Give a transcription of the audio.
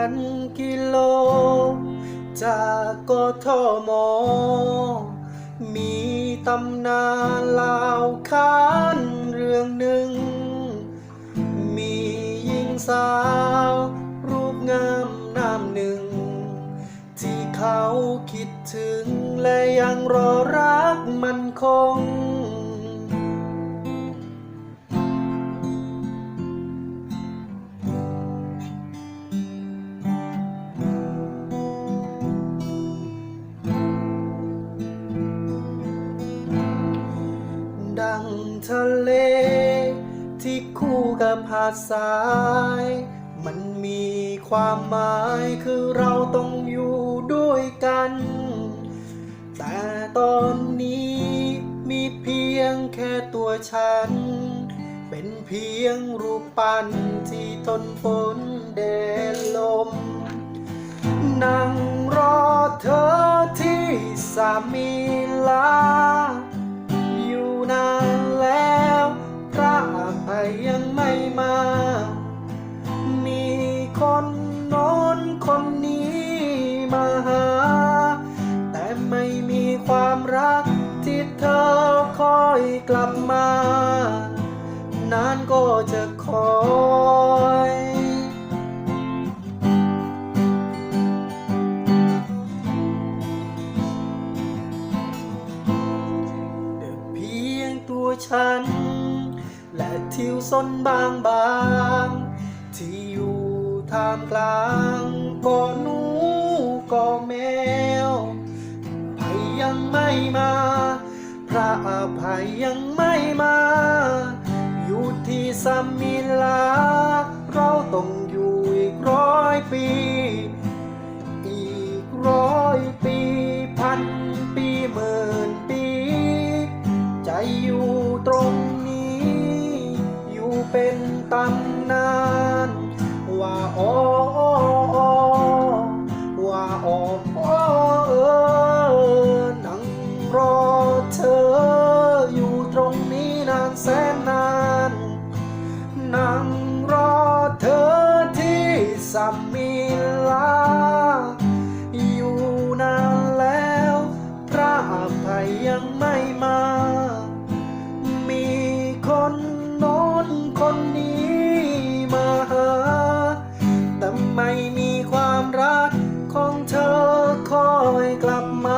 พันกิโล จากกทม มีตำนานเล่าวขานเรื่องหนึ่ง มีหญิงสาว รูปงามนามหนึ่ง ที่เขาคิดถึงและยังรอรักมันคง คู่าดทราย มันมีความหมายคือเราต้องอยู่ด้วยกัน แต่ตอนนี้มีเพียงแค่ตัวฉัน เป็นเพียงรูปปั้นที่ทนฝนแดดลม นั่งรอเธอที่สามี คนโน้นคนนี้มาหา แต่ไม่มีความรักที่เธอคอยกลับมา นานก็จะคอยเดิเพียงตัวฉัน และทิวซนบางบางๆที่อยู่ ท่ามกลางก็หนูก็แมวภัยยังไม่มา พระอภัยยังไม่มา อยู่ที่สามิลา เราต้องอยู่อีกร้อยปี อีกร้อยปีพันปีหมื่นปี ใจอยู่ตรงนี้ อยู่เป็นตำนาน ว่าอ๋อว่าอ๋อเออนั่งรอเธออยู่ตรงนี้นานแสนนานนั่งรอเธอที่สัมมิลา อยู่นานแล้ว พระอภัยยังไม่มา กลับมา